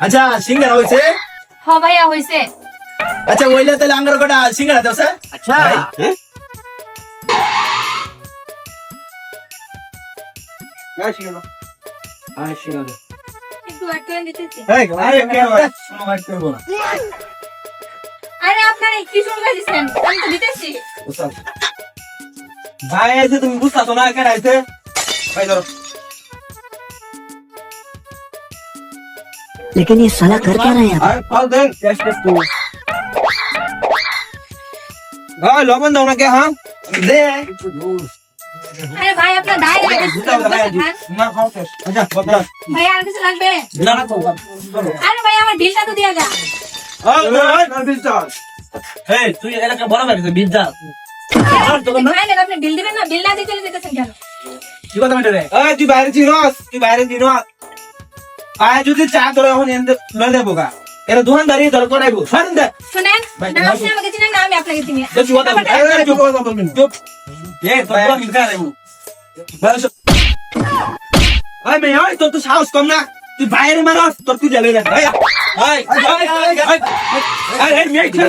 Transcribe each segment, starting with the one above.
আচ্ছা সিঙ্গারা হয়েছে? হ ভাইয়া হইছে আচ্ছা ওইলে তাহলে আঙ্গার কটা সিঙ্গারা দাও স্যার। আচ্ছা। হ্যাঁ আরে, হয়? আরে আপনারা কি শুরু করে দিচ্ছেন আমি তো দিতেছি। ভাই আইছে তুমি বুঝতেছো না কেন আইছে। ভাই ধরো। लेकिन ये साला कर क्या रहे हैं लॉबन दो। ना क्या हाँ? दे। अरे भाई अपना दाई हाँ। ना खाओ अच्छा भैया आगे से लग बे ना ना खाओ अरे भैया हमें ढील तो दिया जा। अरे ना ढील हे तू ये लगा बड़ा मेरे से बीज जा। और तो ना मेरा अपने ढील दे ना ढील दे चले देते संख्या तू बाहर चिनोस तू बाहर चिनोस আয় যদি চা তোর এখন এনে লয়ে দেবো গা। এরা দোকানদারি ধর করাইবো সারেন দে শুনেন না আপনি আমাকে চিনেন না আমি আপনাকে চিনি। দেখি কথা বল। এই চুপ কথা বলবেন চুপ। এ তো বড় মে তো সাহস কম না। তুই বাইরে মারস তোর তুই জ্বালে না আয় আয় আয় আয় আয় আয় মে খেল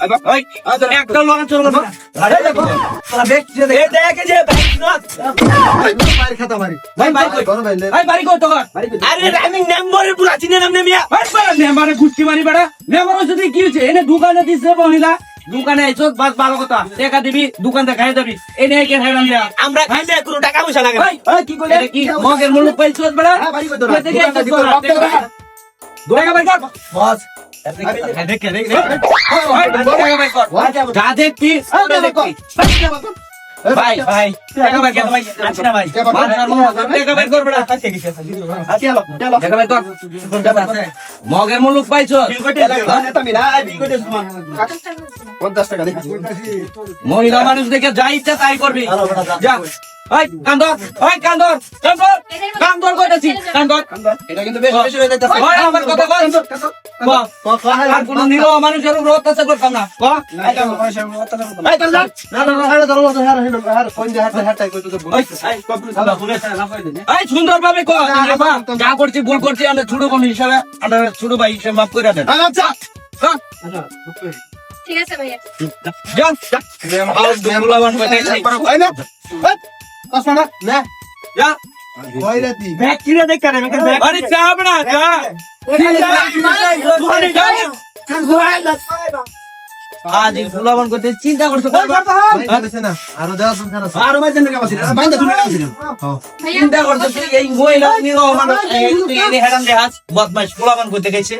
কই বাড়ি কই কি খাই বাড়ি কই এই দেখো খাই একটা না আরে দেখো তোরা। এ দেখে যে বাইক ভাই বাড়ি কই ভাই বাড়ি কই তো আরে আমি পুরা চিনে নাম গুষ্টি মারি বেড়া। যদি এনে দোকানে দিছে মহিলা দোকানে আইছো বাস ভালো কথা টাকা দিবি দোকান দেখাই যাবি এনে কে খাইলাম দিয়া আমরা খাইলে কোনো টাকা পয়সা লাগে না কি করলে কি মগের মূল্য পাইছো বেড়া দেখে আইছো টাকা বাই ভাই ভাই টাকা বাই কর ভাই। আছে না ভাই টাকা কর বেড়া টাকা বাই কর। মগের মুলুক পাইছো? মহিলা মানুষ দেখে যা ইচ্ছা তাই করবি। যা। কান্দর কান্দর কান্দর কান্দর কইতাছি কান্দর। এটা কিন্তু বেশ বেশি হয়ে যাইতেছে। আমার কথা কই আর কোন নিরহ মানুষের উপর অত্যাচার করতাম না। ক এই কান্দর। এই সুন্দর ভাবে যা করছি ভুল করছি ছোট বোন হিসাবে ছোট ভাই হিসাবে মাফ করে দেন। ক, ঠিক আছে ভাইয়া। যা যা। দুলাবান কইতাছি যা। কিরে দেখ কারে মেকে দেখ আরে চা বনা চা। আজ দুলাবান করতে চিন্তা করছ আরও দেওয়া সংখ্যা আছে। আরও মাঝে তুমি আছে চিন্তা করছ এই মহিলা নিরহ মানুষ এই হেরান দেহাস বদমাস দুলাবান করতে গেছে।